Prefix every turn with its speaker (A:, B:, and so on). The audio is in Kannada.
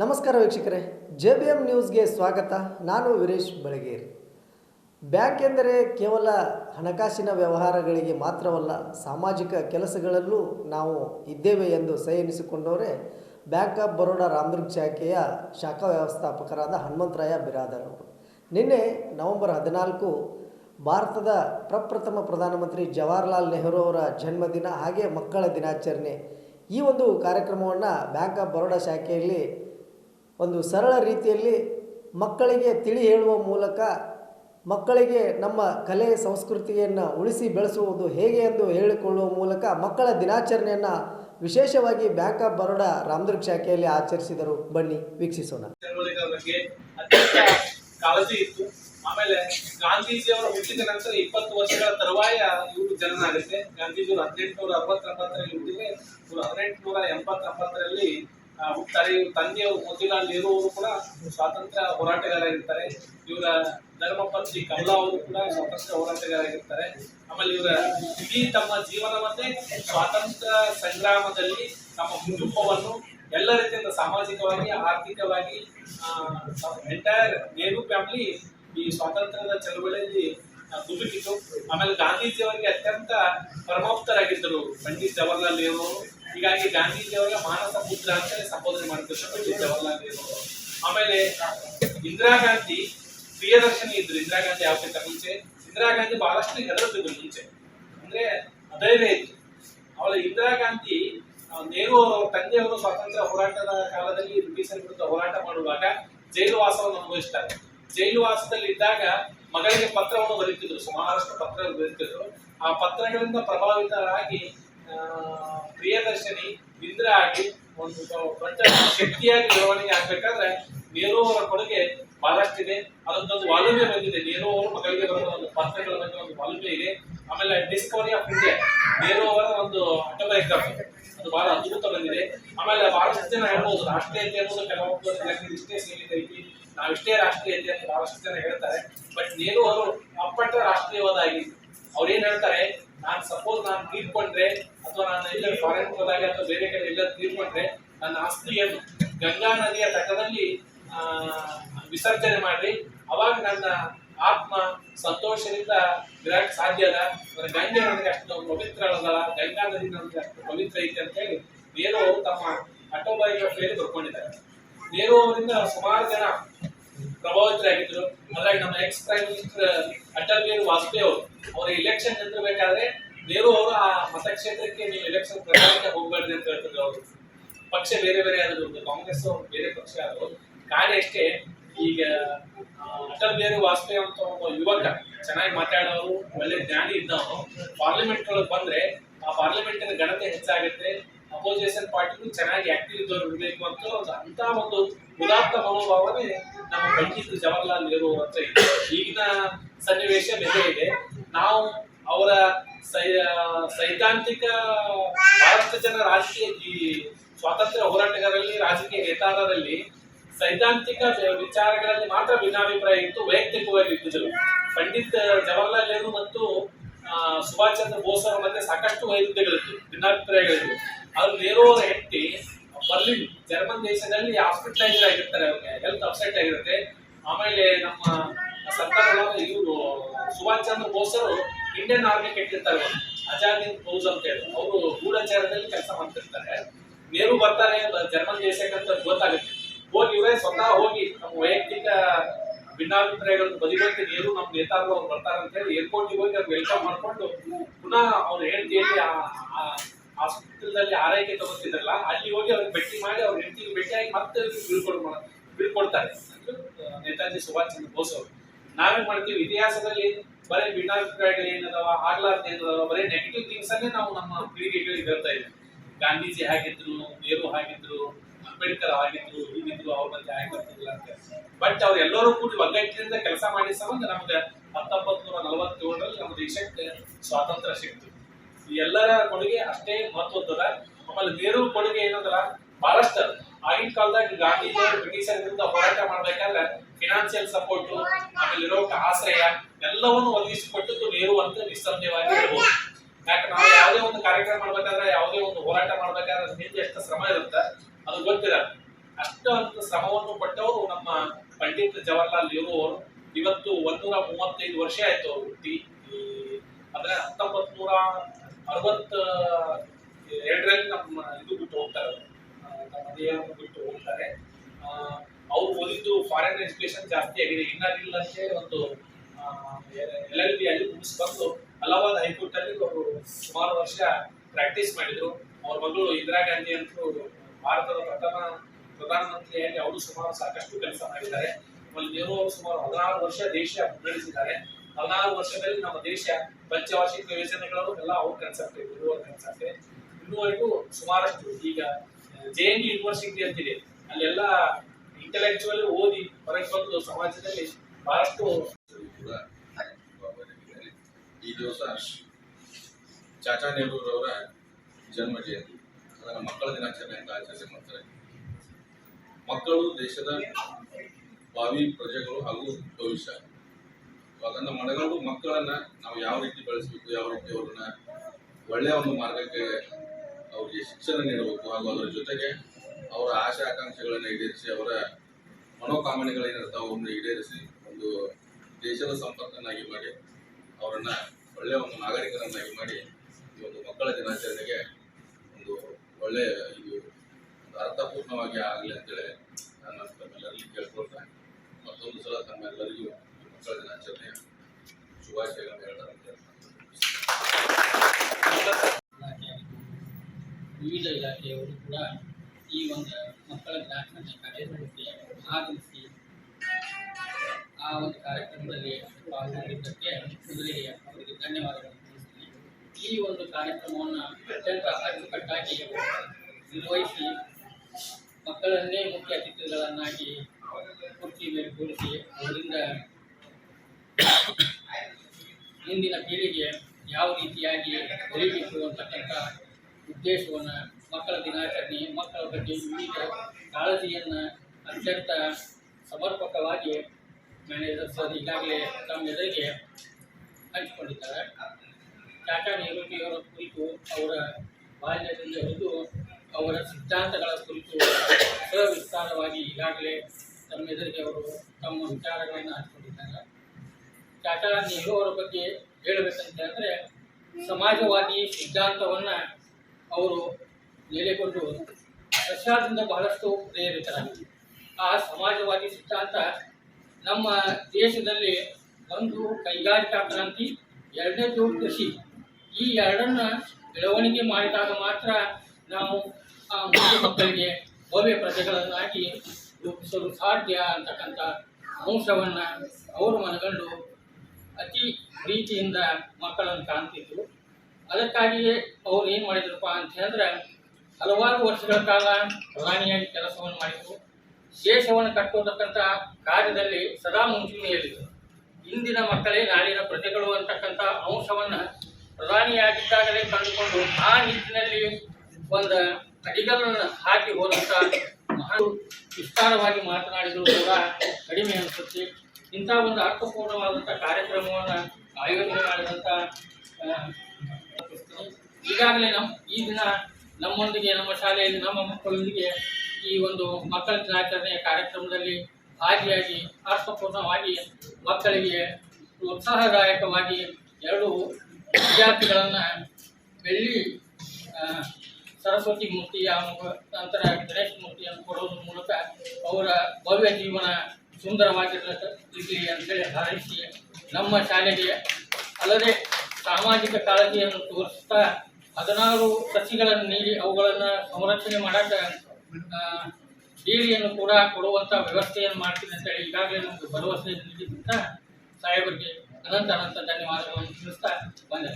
A: ನಮಸ್ಕಾರ ವೀಕ್ಷಕರೇ ಜೆ ಬಿ ಎಂ ನ್ಯೂಸ್ಗೆ ಸ್ವಾಗತ. ನಾನು ವೀರೇಶ್ ಬೆಳಗೇರಿ ಬ್ಯಾಂಕ್ ಎಂದರೆ ಕೇವಲ ಹಣಕಾಸಿನ ವ್ಯವಹಾರಗಳಿಗೆ ಮಾತ್ರವಲ್ಲ, ಸಾಮಾಜಿಕ ಕೆಲಸಗಳಲ್ಲೂ ನಾವು ಇದ್ದೇವೆ ಎಂದು ಸಹಿ ಎನಿಸಿಕೊಂಡವರೇ ಬ್ಯಾಂಕ್ ಆಫ್ ಬರೋಡಾ ರಾಮದುರ್ಗ್ ಶಾಖೆಯ ಶಾಖಾ ವ್ಯವಸ್ಥಾಪಕರಾದ ಹನುಮಂತರಾಯ ಬಿರಾದರ್ ಅವರು. ನಿನ್ನೆ ನವೆಂಬರ್ ಹದಿನಾಲ್ಕು, ಭಾರತದ ಪ್ರಪ್ರಥಮ ಪ್ರಧಾನಮಂತ್ರಿ ಜವಾಹರ್ಲಾಲ್ ನೆಹರು ಅವರ ಜನ್ಮದಿನ ಹಾಗೆ ಮಕ್ಕಳ ದಿನಾಚರಣೆ. ಈ ಒಂದು ಕಾರ್ಯಕ್ರಮವನ್ನು ಬ್ಯಾಂಕ್ ಆಫ್ ಬರೋಡಾ ಶಾಖೆಯಲ್ಲಿ ಒಂದು ಸರಳ ರೀತಿಯಲ್ಲಿ ಮಕ್ಕಳಿಗೆ ತಿಳಿ ಹೇಳುವ ಮೂಲಕ ಮಕ್ಕಳಿಗೆ ನಮ್ಮ ಕಲೆ ಸಂಸ್ಕೃತಿಯನ್ನು ಉಳಿಸಿ ಬೆಳೆಸುವುದು ಹೇಗೆ ಎಂದು ಹೇಳಿಕೊಳ್ಳುವ ಮೂಲಕ ಮಕ್ಕಳ ದಿನಾಚರಣೆಯನ್ನು ವಿಶೇಷವಾಗಿ ಬ್ಯಾಂಕ್ ಆಫ್ ಬರೋಡಾ ರಾಮದುರ್ಗ್ ಶಾಖೆಯಲ್ಲಿ ಆಚರಿಸಿದರು. ಬನ್ನಿ, ವೀಕ್ಷಿಸೋಣ.
B: ಬಗ್ಗೆ ಕಾಳಜಿ ಇತ್ತು. ಆಮೇಲೆ ಗಾಂಧೀಜಿಯವರು ಹುಟ್ಟಿದ ನಂತರ ಇಪ್ಪತ್ತು ವರ್ಷಗಳ ತರುವಾಯ ಇವರು ಜನನ ಆಗುತ್ತೆ ಗಾಂಧೀಜಿಯವರು ಹದಿನೆಂಟುನೂರ ಅರವತ್ತೊಂಬತ್ತರಲ್ಲಿ ಹುಟ್ಟಿದ್ರೆ ಹದಿನೆಂಟುನೂರ ಎಂಬತ್ತೊಂಬತ್ತರಲ್ಲಿ ಹುಟ್ತಾರೆ ಇವ್ರ ತಂದೆಯವರು ಮೋತಿಲಾಲ್ ನೆಹರು ಅವರು ಕೂಡ ಸ್ವಾತಂತ್ರ್ಯ ಹೋರಾಟಗಾರರಿರ್ತಾರೆ. ಇವರ ಧರ್ಮಪತ್ನಿ ಕಮಲಾ ಅವರು ಕೂಡ ಸ್ವಾತಂತ್ರ್ಯ ಹೋರಾಟಗಾರರಾಗಿರ್ತಾರೆ ಆಮೇಲೆ ಇವರ ಇಡೀ ತಮ್ಮ ಜೀವನವನ್ನೇ ಸ್ವಾತಂತ್ರ್ಯ ಸಂಗ್ರಾಮದಲ್ಲಿ ತಮ್ಮ ಕುಟುಂಬವನ್ನು ಎಲ್ಲ ರೀತಿಯಿಂದ ಸಾಮಾಜಿಕವಾಗಿ, ಆರ್ಥಿಕವಾಗಿ ಎಂಟೈರ್ ನೆಹರು ಫ್ಯಾಮಿಲಿ ಈ ಸ್ವಾತಂತ್ರ್ಯದ ಚಳವಳಿಯಲ್ಲಿ ದುಡುಕಿತು ಆಮೇಲೆ ಗಾಂಧೀಜಿಯವರಿಗೆ ಅತ್ಯಂತ ಪರಮೋಕ್ತರಾಗಿದ್ದರು ಪಂಡಿತ್ ಜವಾಹರ್ಲಾಲ್ ನೆಹರು ಅವರು. ಹೀಗಾಗಿ ಗಾಂಧೀಜಿಯವರಿಗೆ ಮಾನಸ ಪುತ್ರ ಅಂತಲೇ ಸಂಬೋಧನೆ ಪಂಡಿತ್ ಜವಾಹರ್ಲಾಲ್ ನೆಹರು ಆಮೇಲೆ ಇಂದಿರಾ ಗಾಂಧಿ ಪ್ರಿಯದರ್ಶನಿ ಇದ್ರು. ಇಂದಿರಾ ಗಾಂಧಿ ಯಾವಕ್ಕಿಂತ ಮುಂಚೆ? ಇಂದಿರಾ ಗಾಂಧಿ ಬಹಳಷ್ಟು ಹೆದರುತ್ತಿದ್ರು ಮುಂಚೆ. ಅಂದ್ರೆ ಅಧೈರ್ಯ ಇತ್ತು. ಅವಳ ಇಂದಿರಾ ಗಾಂಧಿ ನೆಹರು ಅವರ ತಂದೆಯವರು ಸ್ವಾತಂತ್ರ್ಯ ಹೋರಾಟದ ಕಾಲದಲ್ಲಿ ಬ್ರಿಟಿಷರ ವಿರುದ್ಧ ಹೋರಾಟ ಮಾಡುವಾಗ ಜೈಲು ವಾಸವನ್ನು ಅನುಭವಿಸ್ತಾರೆ. ಜೈಲು ವಾಸದಲ್ಲಿ ಇದ್ದಾಗ ಮಗಳಿಗೆ ಪತ್ರವನ್ನು ಬರೀತಿದ್ರು. ಸುಮಾರಷ್ಟು ಪತ್ರ ಬರೀತಿದ್ರು. ಆ ಪತ್ರಗಳಿಂದ ಪ್ರಭಾವಿತರಾಗಿ ಪ್ರಿಯದರ್ಶನಿ ಇಂದ್ರ ಆಗಿ ಒಂದು ದೊಡ್ಡ ಶಕ್ತಿಯಾಗಿ ಬೆಳವಣಿಗೆ ಆಗ್ಬೇಕಾದ್ರೆ ನೆಹರು ಅವರ ಕೊಡುಗೆ ಬಹಳಷ್ಟಿದೆ. ಅದೊಂದೊಂದು ವಾಲುಮ್ಯ ಬಂದಿದೆ. ನೇರೋ ಅವರ ಮಗಳಿಗೆ ಬರುವ ಒಂದು ಪತ್ರಗಳ ಬಗ್ಗೆ ಒಂದು ವಾಲ್ಯೂಮೆ ಇದೆ. ಆಮೇಲೆ ಡಿಸ್ಕವರಿ ಆಫ್ ಇಂಡಿಯಾ ನೆಹರು ಅವರ ಒಂದು ಆಟೋಬಯೋಗ್ರಫಿ. ಅದು ಬಹಳ ಅದ್ಭುತ ಬಂದಿದೆ. ಆಮೇಲೆ ಬಹಳಷ್ಟು ಜನ ಹೇಳ್ಬೋದು, ರಾಷ್ಟ್ರೀಯತೆ ಅನ್ನೋದು ಕೆಲವೊಂದು ಜನರಿಗೆ ಇಷ್ಟೇ ಸೀಮಿತ ಐತಿ ನಾವಿಷ್ಟೇ ರಾಷ್ಟ್ರೀಯತೆ ಅಂತ ಬಹಳಷ್ಟು ಜನ ಹೇಳ್ತಾರೆ. ಬಟ್ ನೇರು ಅವರು ಅಪ್ಪಟ ರಾಷ್ಟ್ರೀಯವಾದ ಆಗಿದೆ ಅವ್ರೇನ್ ಹೇಳ್ತಾರೆ? ನಾನ್ ಸಪೋಸ್ ನಾನು ತೀರ್ಕೊಂಡ್ರೆ, ಅಥವಾ ನಾನು ಎಲ್ಲ ಫಾರೆನ್ ಹೋದಾಗ ಅಥವಾ ಬೇರೆ ಕಡೆ ಎಲ್ಲ ತೀರ್ಕೊಂಡ್ರೆ, ನನ್ನ ಆಸ್ತಿಯನ್ನು ಗಂಗಾ ನದಿಯ ತಟದಲ್ಲಿ ವಿಸರ್ಜನೆ ಮಾಡಿ ಅವಾಗ ನನ್ನ ಆತ್ಮ ಸಂತೋಷದಿಂದ ಇರಕ್ ಸಾಧ್ಯ ಅದ ಗಂಗೆ ನನಗೆ ಅಷ್ಟು ಪವಿತ್ರ ಅಲ್ಲ, ಗಂಗಾ ನದಿ ನನಗೆ ಅಷ್ಟು ಪವಿತ್ರ ಐತೆ ಅಂತ ಹೇಳಿ ನೇರು ತಮ್ಮ ಆಟೋಬಯೋಗ್ರಫಿಯಲ್ಲಿ ಬರ್ಕೊಂಡಿದ್ದಾರೆ. ನೇರು ಅವರಿಂದ ಸುಮಾರು ಜನ ಪ್ರಭಾವಿತರಾಗಿದ್ರು. ಅದ್ರಾಗ ನಮ್ಮ ex prime minister Atal Bihari Vajpayee ಅವರು, ಅವರ ಇಲೆಕ್ಷನ್ ನಿಂತಿರ್ಬೇಕಾದ್ರೆ ನೆಹರು ಅವರು ಆ ಮತಕ್ಷೇತ್ರಕ್ಕೆ ನೀವು ಎಲೆಕ್ಷನ್ ಪ್ರಚಾರಕ್ಕೆ ಹೋಗ್ಬಾರ್ದು ಅಂತ ಹೇಳ್ತಿದ್ರು ಅವರು. ಪಕ್ಷ ಬೇರೆ ಬೇರೆ ಆದ್ರು ಕಾಂಗ್ರೆಸ್ ಅವರು ಬೇರೆ ಪಕ್ಷ ಆದ್ರು ಕಾರ್ಯ ಅಷ್ಟೇ ಈಗ ಅಟಲ್ ಬಿಹಾರಿ ವಾಜಪೇಯಿ ಅಂತ ಒಬ್ಬ ಯುವಕ ಚೆನ್ನಾಗಿ ಮಾತಾಡೋರು, ಒಳ್ಳೆ ಜ್ಞಾನಿ ಇದ್ದವರು ಪಾರ್ಲಿಮೆಂಟ್ ಒಳಗೆ ಬಂದ್ರೆ ಆ ಪಾರ್ಲಿಮೆಂಟಿನ ಘನತೆ ಹೆಚ್ಚಾಗುತ್ತೆ. ಅಪೋಸಿಷನ್ ಪಾರ್ಟಿಗೂ ಚೆನ್ನಾಗಿ ಆಕ್ಟಿವ್ ಇದ್ದವ್ರು ಇರಬೇಕು ಅಂತ ಅಂತ ಒಂದು ಉದಾತ್ತ ಮನೋಭಾವನೆ ನಮ್ಮ ಪಂಡಿತ್ ಜವಾಹರ್ಲಾಲ್ ನೆಹರು ಅಂತ ಇದೆ. ಈಗಿನ ಸನ್ನಿವೇಶ ಬೇರೆ ಇದೆ. ನಾವು ಅವರ ಸೈದ್ಧಾಂತಿಕ ಭಾರತ ಜನ ರಾಜಕೀಯ ಈ ಸ್ವಾತಂತ್ರ್ಯ ಹೋರಾಟಗಾರರಲ್ಲಿ, ರಾಜಕೀಯ ನೇತಾರರಲ್ಲಿ ಸೈದ್ಧಾಂತಿಕ ವಿಚಾರಗಳಲ್ಲಿ ಮಾತ್ರ ಭಿನ್ನಾಭಿಪ್ರಾಯ ಇತ್ತು, ವೈಯಕ್ತಿಕವಾಗಿ ಇದ್ದಿದ್ರು ಪಂಡಿತ್ ಜವಾಹರ್ಲಾಲ್ ನೆಹರು ಮತ್ತು ಸುಭಾಷ್ ಚಂದ್ರ ಬೋಸ್ ಅವರ ಮಧ್ಯೆ ಸಾಕಷ್ಟು ವೈರುಧ್ಯಗಳಿತ್ತು ಭಿನ್ನಾಭಿಪ್ರಾಯಗಳಿತ್ತು ಅವರು ನೆಹರು ಅವರ ಹೆಂಡತಿ ಬರ್ಲಿನ್ ಜರ್ಮನ್ ದೇಶದಲ್ಲಿ ಹಾಸ್ಪಿಟಲೈಸ್ ಆಗಿರ್ತಾರೆ ಅವ್ರಿಗೆ. ಹೆಲ್ತ್ ಅಪ್ಸೆಟ್ ಆಗಿರುತ್ತೆ. ಆಮೇಲೆ ನಮ್ಮ ಸರ್ಕಾರ ಇವರು ಸುಭಾಷ್ ಚಂದ್ರ ಬೋಸ್ ಅವರು ಇಂಡಿಯನ್ ಆರ್ಮಿ ಕೆಟ್ಟಿರ್ತಾರೆ ಅಜಾದಿನ್ ಹಿಂದ್ ಅಂತ ಹೇಳಿ. ಅವರು ಗೂಢಚಾರದಲ್ಲಿ ಕೆಲಸ ಮಾಡ್ತಿರ್ತಾರೆ. ನೇರು ಬರ್ತಾರೆ ಜರ್ಮನ್ ದೇಶಕ್ಕಂತ ಗೊತ್ತಾಗುತ್ತೆ. ಹೋಗಿ ಇವರೇ ಸ್ವತಃ ಹೋಗಿ ನಮ್ಮ ವೈಯಕ್ತಿಕ ಭಿನ್ನಾಭಿಪ್ರಾಯಗಳನ್ನು ಬದಿಗೊತ್ತಿ ನೇರು ನಮ್ಮ ನೇತಾರರು ಅವ್ರು ಬರ್ತಾರೆ ಅಂತ ಹೇಳಿ ಏರ್ಪೋರ್ಟಿಗೆ ಹೋಗಿ ಅವ್ರು ವೆಲ್ಕಮ್ ಮಾಡಿಕೊಂಡು ಪುನಃ ಅವ್ರ ಹೆಂಡತಿಯಲ್ಲಿ ಹಾಸ್ಪಿಟಲ್ದಲ್ಲಿ ಆರೈಕೆ ತಗೋತಿದ್ರಲ್ಲ ಅಲ್ಲಿ ಹೋಗಿ ಅವ್ರಿಗೆ ಭೇಟಿ ಮಾಡಿ ಅವ್ರ ಹೆಂಡತಿಗೆ ಭೇಟಿಯಾಗಿ ಮತ್ತೆ ಬೀಳ್ಕೊಡ್ ಬೀಳ್ಕೊಡ್ತಾರೆ. ನೇತಾಜಿ ಸುಭಾಷ್ ಚಂದ್ರ ಬೋಸ್ ಅವರು. ನಾವೇನ್ ಮಾಡ್ತೀವಿ? ಇತಿಹಾಸದಲ್ಲಿ ಬರೀ ಭಿನ್ನಾಭಿಪ್ರಾಯಗಳು ಏನದಾವ ಆಗ್ಲಾರ್ದು ಏನದಾವ, ಬರೀ ನೆಗೆಟಿವ್ ಥಿಂಗ್ಸ್ ಅನ್ನೇ ನಾವು ನಮ್ಮ ಪೀಳಿಗೆಗಳಿಗೆ ಹೇಳ್ತಾ ಇದ್ದೀವಿ. ಗಾಂಧೀಜಿ ಹಾಗಿದ್ರು, ನೆಹರು ಹಾಗಿದ್ರು, ಅಂಬೇಡ್ಕರ್ ಆಗಿದ್ರು, ಹೀಗಿದ್ರು, ಅವ್ರ ಬಗ್ಗೆ ಆಗಿರ್ತಿಲ್ಲ ಅಂತ. ಬಟ್ ಅವ್ರೆಲ್ಲರೂ ಕೂಡಿ ಒಗ್ಗಟ್ಟಿನಿಂದ ಕೆಲಸ ಮಾಡಿ ಸಂಬಂಧ ನಮ್ಗೆ ಹತ್ತೊಂಬತ್ತು ನೂರ ನಲವತ್ತೇಳರಲ್ಲಿ ನಮ್ಮ ದೇಶಕ್ಕೆ ಸ್ವಾತಂತ್ರ್ಯ ಸಿಕ್ತು. ಎಲ್ಲರ ಕೊಡುಗೆ ಅಷ್ಟೇ ಮಹತ್ವದ್ದದ ಆಮೇಲೆ ನೆಹರು ಕೊಡುಗೆ ಏನದಲ್ಲ ಬಹಳಷ್ಟು. ಆಗಿನ ಕಾಲದಾಗ ಗಾಂಧೀಜಿ ಬ್ರಿಟಿಷರ್ ಹೋರಾಟ ಮಾಡ್ಬೇಕಾದ್ರೆ ಫಿನಾನ್ಸಿಯಲ್ ಸಪೋರ್ಟ್ ಆಮೇಲೆ ಇರೋಕ ಆಶ್ರಯ, ಎಲ್ಲವನ್ನು ಒದಗಿಸಿಕೊಟ್ಟದ್ದು ನೆಹರು ಅಂತ ನಿಸ್ಸಂದೇಹವಾಗಿ ಹೇಳ್ಬೋದು. ಯಾಕೆ ನಾವು ಯಾವುದೇ ಒಂದು ಕಾರ್ಯಕ್ರಮ ಮಾಡ್ಬೇಕಾದ್ರೆ, ಯಾವುದೇ ಒಂದು ಹೋರಾಟ ಮಾಡ್ಬೇಕಾದ್ರೆ ಹಿಂದೆ ಎಷ್ಟು ಶ್ರಮ ಇರುತ್ತೆ. ಅದು ಗೊತ್ತಿರಲ್ಲ ಅಷ್ಟು ಅಂತ ಶ್ರಮವನ್ನು ಪಟ್ಟವರು ನಮ್ಮ ಪಂಡಿತ್ ಜವಾಹರ್ಲಾಲ್ ನೆಹರು ಅವರು. ಇವತ್ತು ಒಂದೂರ ಮೂವತ್ತೈದು ವರ್ಷ ಆಯ್ತು ಅವರು ಹುಟ್ಟಿ. ಅಂದ್ರೆ ಹತ್ತೊಂಬತ್ ನೂರ ಅರವತ್ತ, ಎರಡರಲ್ಲಿ ನಮ್ಮ ಇದು ಬಿಟ್ಟು ಹೋಗ್ತಾರೆ. ನಮ್ಮ ಮನೆಯನ್ನು ಬಿಟ್ಟು ಹೋಗ್ತಾರೆ. ಅವ್ರು ಓದಿದ್ದು ಫಾರಿನ್ ಎಜುಕೇಶನ್ ಜಾಸ್ತಿ ಆಗಿದೆ. ಇನ್ನರ್ ಇಲ್ಲ ಅಂತ ಒಂದು ಎಲ್ ಎಲ್ ಬಿ ಅಲ್ಲಿ ಮುಗಿಸ್ಬಂದು ಅಲಹಾಬಾದ್ ಹೈಕೋರ್ಟಲ್ಲಿ ಅವರು ಸುಮಾರು ವರ್ಷ ಪ್ರಾಕ್ಟೀಸ್ ಮಾಡಿದರು. ಅವ್ರ ಮಗಳು ಇಂದಿರಾ ಗಾಂಧಿ ಅಂತೂ ಭಾರತದ ಪ್ರಥಮ ಪ್ರಧಾನಮಂತ್ರಿಯಾಗಿ ಅವರು ಸುಮಾರು ಸಾಕಷ್ಟು ಕೆಲಸ ಮಾಡಿದ್ದಾರೆ. ಅಲ್ಲಿ ನೆಹರು ಅವರು ಸುಮಾರು ಹದಿನಾರು ವರ್ಷ ದೇಶ ಮುನ್ನಡೆಸಿದ್ದಾರೆ. ಹದಿನಾರು ವರ್ಷದಲ್ಲಿ ನಮ್ಮ ದೇಶ ಪಂಚವಾರ್ಷಿಕ ಯೋಜನೆಗಳು ಎಲ್ಲ ಅವ್ರ ಕನ್ಸೆಪ್ಟ್ ಇವರು ಅವ್ರ ಕನ್ಸೆಪ್ಟ್ ಇನ್ನುವರೆಗೂ ಸುಮಾರಷ್ಟು ಈಗ ಜೆ ಎನ್ ಯು ಯೂನಿವರ್ಸಿಟಿ ಅಂತಿದೆ. ಅಲ್ಲೆಲ್ಲ ಇಂಟೆಲೆಕ್ಚುವಲ್ ಓದಿ ಹೊರಗೆ ಬಂದು ಸಮಾಜದಲ್ಲಿ ಬಹಳಷ್ಟು.
C: ಈ ದಿವಸ ಚಾಚಾ ನೆಹರೂರವರ ಜನ್ಮ ಜಯಂತಿ ಅದನ್ನು ಮಕ್ಕಳ ದಿನಾಚರಣೆ ಅಂತ ಆಚರಣೆ ಮಾಡ್ತಾರೆ. ಮಕ್ಕಳು ದೇಶದ ಭಾವಿ ಪ್ರಜೆಗಳು ಹಾಗೂ ಭವಿಷ್ಯ. ಅದನ್ನು ಮನೆಗಳು ಮಕ್ಕಳನ್ನ ನಾವು ಯಾವ ರೀತಿ ಬೆಳೆಸಬೇಕು, ಯಾವ ರೀತಿ ಅವ್ರನ್ನ ಒಳ್ಳೆಯ ಒಂದು ಮಾರ್ಗಕ್ಕೆ ಅವ್ರಿಗೆ ಶಿಕ್ಷಣ ನೀಡಬೇಕು ಹಾಗೂ ಅದರ ಜೊತೆಗೆ ಅವರ ಆಶೆ ಆಕಾಂಕ್ಷೆಗಳನ್ನು ಈಡೇರಿಸಿ, ಅವರ ಮನೋಕಾಮನೆಗಳೇನಿರ್ತಾವೆ ಅವ್ರನ್ನ ಈಡೇರಿಸಿ, ಒಂದು ದೇಶದ ಸಂಪತ್ತನ್ನಾಗಿ ಮಾಡಿ, ಅವರನ್ನ ಒಳ್ಳೆಯ ಒಂದು ನಾಗರಿಕರನ್ನಾಗಿ ಮಾಡಿ ಈ ಒಂದು ಮಕ್ಕಳ ದಿನಾಚರಣೆಗೆ ಒಂದು ಒಳ್ಳೆಯ ಇದು ಅರ್ಥಪೂರ್ಣವಾಗಿ ಆಗಲಿ ಅಂತೇಳಿ ನಾನು ತಮ್ಮೆಲ್ಲರಲ್ಲಿ ಕೇಳ್ಕೊಳ್ತಾ ಮತ್ತೊಂದು ಸಲ ತಮ್ಮೆಲ್ಲರಿಗೂ
D: ವಿವಿಧ ಇಲಾಖೆಯವರು ಕೂಡ ಈ ಒಂದು ಮಕ್ಕಳ ದಿನಾಚರಣೆ ಕಾರ್ಯಕ್ರಮಕ್ಕೆ ಆಗಮಿಸಿ ಆ ಒಂದು ಕಾರ್ಯಕ್ರಮದಲ್ಲಿ ಪಾಲ್ಗೊಂಡಿದ್ದಕ್ಕೆ ಮೊದಲಿಗೆ ಅವರಿಗೆ ಧನ್ಯವಾದಗಳನ್ನು ಈ ಒಂದು ಕಾರ್ಯಕ್ರಮವನ್ನು ಅತ್ಯಂತ ಅಚ್ಚುಕಟ್ಟಾಗಿ ನಿರ್ವಹಿಸಿ ಮಕ್ಕಳನ್ನೇ ಮುಖ್ಯ ಅತಿಥಿಗಳನ್ನಾಗಿ ಕುರ್ಚಿ ಮೇಲೆ ಕೂರಿಸಿ, ಅವರಿಂದ ಮುಂದಿನ ಪೀಳಿಗೆ ಯಾವ ರೀತಿಯಾಗಿ ಬೆಳಿಬೇಕು ಅಂತಕ್ಕಂಥ ಉದ್ದೇಶವನ್ನು ಮಕ್ಕಳ ದಿನಾಚರಣೆ, ಮಕ್ಕಳ ಬಗ್ಗೆ ವಿವಿಧ ಕಾಳಜಿಯನ್ನು ಅತ್ಯಂತ ಸಮರ್ಪಕವಾಗಿ ಮ್ಯಾನೇಜರ್ ಸರ್ ಈಗಾಗಲೇ ತಮ್ಮ ಎದುರಿಗೆ ಹಂಚಿಕೊಂಡಿದ್ದಾರೆ. ಟಾಟಾ ನೆಹರೂಜಿಯವರ ಕುರಿತು ಅವರ ಬಾಲ್ಯದಿಂದ ಹಿಡಿದು ಅವರ ಸಿದ್ಧಾಂತಗಳ ಕುರಿತು ಸವಿಸ್ತಾರವಾಗಿ ಈಗಾಗಲೇ ತಮ್ಮ ಎದುರಿಗೆ ಅವರು ತಮ್ಮ ವಿಚಾರಗಳನ್ನು ಹಂಚಿಕೊಂಡಿದ್ದಾರೆ. ಟಾಟಾ ನೆಹರು ಅವರ ಬಗ್ಗೆ ಹೇಳಬೇಕಂತ ಅಂದರೆ ಸಮಾಜವಾದಿ ಸಿದ್ಧಾಂತವನ್ನು ಅವರು ನೆಲೆಗೊಂಡು ರಷ್ಯಾದಿಂದ ಬಹಳಷ್ಟು ಪ್ರೇರಿತರಾಗಿದ್ದಾರೆ. ಆ ಸಮಾಜವಾದಿ ಸಿದ್ಧಾಂತ ನಮ್ಮ ದೇಶದಲ್ಲಿ ಒಂದು ಕೈಗಾರಿಕಾ ಕ್ರಾಂತಿ ಎರಡನೇದು ಕೃಷಿ, ಈ ಎರಡನ್ನ ಬೆಳವಣಿಗೆ ಮಾಡಿದಾಗ ಮಾತ್ರ ನಾವು ಆ ಮಕ್ಕಳಿಗೆ ಭವ್ಯ ಪ್ರಜೆಗಳನ್ನಾಗಿ ರೂಪಿಸಲು ಸಾಧ್ಯ ಅಂತಕ್ಕಂಥ ಅಂಶವನ್ನು ಅವರು ಮನಗಂಡು ಅತಿ ಪ್ರೀತಿಯಿಂದ ಮಕ್ಕಳನ್ನು ಕಾಣ್ತಿದ್ರು. ಅದಕ್ಕಾಗಿಯೇ ಅವ್ರು ಏನು ಮಾಡಿದ್ರಪ್ಪ ಅಂತ ಹೇಳಿದ್ರೆ, ಹಲವಾರು ವರ್ಷಗಳ ಕಾಲ ಪ್ರಧಾನಿಯಾಗಿ ಕೆಲಸವನ್ನು ಮಾಡಿದ್ರು. ದೇಶವನ್ನು ಕಟ್ಟೋತಕ್ಕಂಥ ಕಾರ್ಯದಲ್ಲಿ ಸದಾ ಮುಂಚೂಣಿಯಲ್ಲಿದ್ದರು. ಇಂದಿನ ಮಕ್ಕಳೇ ನಾಡಿನ ಪ್ರಜೆಗಳು ಅಂತಕ್ಕಂಥ ಅಂಶವನ್ನು ಪ್ರಧಾನಿಯಾಗಿದ್ದಾಗಲೇ ಕಂಡುಕೊಂಡು ಆ ನಿಟ್ಟಿನಲ್ಲಿ ಒಂದು ಅಡಿಗಲನ್ನು ಹಾಕಿ ಹೋದಂಥ ಮಹಾನ್ ವಿಸ್ತಾರವಾಗಿ ಮಾತನಾಡಿದರೂ ಕೂಡ ಕಡಿಮೆ ಅನಿಸುತ್ತೆ. ಇಂಥ ಒಂದು ಅರ್ಥಪೂರ್ಣವಾದಂಥ ಕಾರ್ಯಕ್ರಮವನ್ನು ಆಯೋಜನೆ ಮಾಡಿದಂಥ ಈಗಾಗಲೇ ನಮ್ಮ ಈ ದಿನ ನಮ್ಮೊಂದಿಗೆ, ನಮ್ಮ ಶಾಲೆಯಲ್ಲಿ ನಮ್ಮ ಮಕ್ಕಳೊಂದಿಗೆ ಈ ಒಂದು ಮಕ್ಕಳ ದಿನಾಚರಣೆಯ ಕಾರ್ಯಕ್ರಮದಲ್ಲಿ ಭಾಗಿಯಾಗಿ, ಅರ್ಥಪೂರ್ಣವಾಗಿ ಮಕ್ಕಳಿಗೆ ಪ್ರೋತ್ಸಾಹದಾಯಕವಾಗಿ ಎರಡು ವಿದ್ಯಾರ್ಥಿಗಳನ್ನು ಬೆಳ್ಳಿ ಸರಸ್ವತಿ ಮೂರ್ತಿಯ ನಂತರ ಗಣೇಶ ಮೂರ್ತಿಯನ್ನು ಕೊಡೋದ್ರ ಮೂಲಕ ಅವರ ಭವ್ಯ ಜೀವನ ಸುಂದರವಾಗಿರಲಿ ಅಂತೇಳಿ ಹಾರೈಸಿ ನಮ್ಮ ಶಾಲೆಗೆ ಅಲ್ಲದೆ ಸಾಮಾಜಿಕ ಕಾಳಜಿಯನ್ನು ತೋರಿಸ್ತಾ ಹದಿನಾರು ಸಸಿಗಳನ್ನು ನೀಡಿ ಅವುಗಳನ್ನು ಸಂರಕ್ಷಣೆ ಮಾಡಕ್ಕೆ ಡೇರಿಯನ್ನು ಕೂಡ ಕೊಡುವಂಥ ವ್ಯವಸ್ಥೆಯನ್ನು ಮಾಡ್ತೀನಿ ಅಂತೇಳಿ ಈಗಾಗಲೇ ನಮಗೆ ಭರವಸೆ ನೀಡಿದ್ದಂಥ ಸಾಹೇಬರಿಗೆ ಅನಂತ ಅನಂತ ಧನ್ಯವಾದಗಳನ್ನು ತಿಳಿಸ್ತಾ ಬಂದೆ.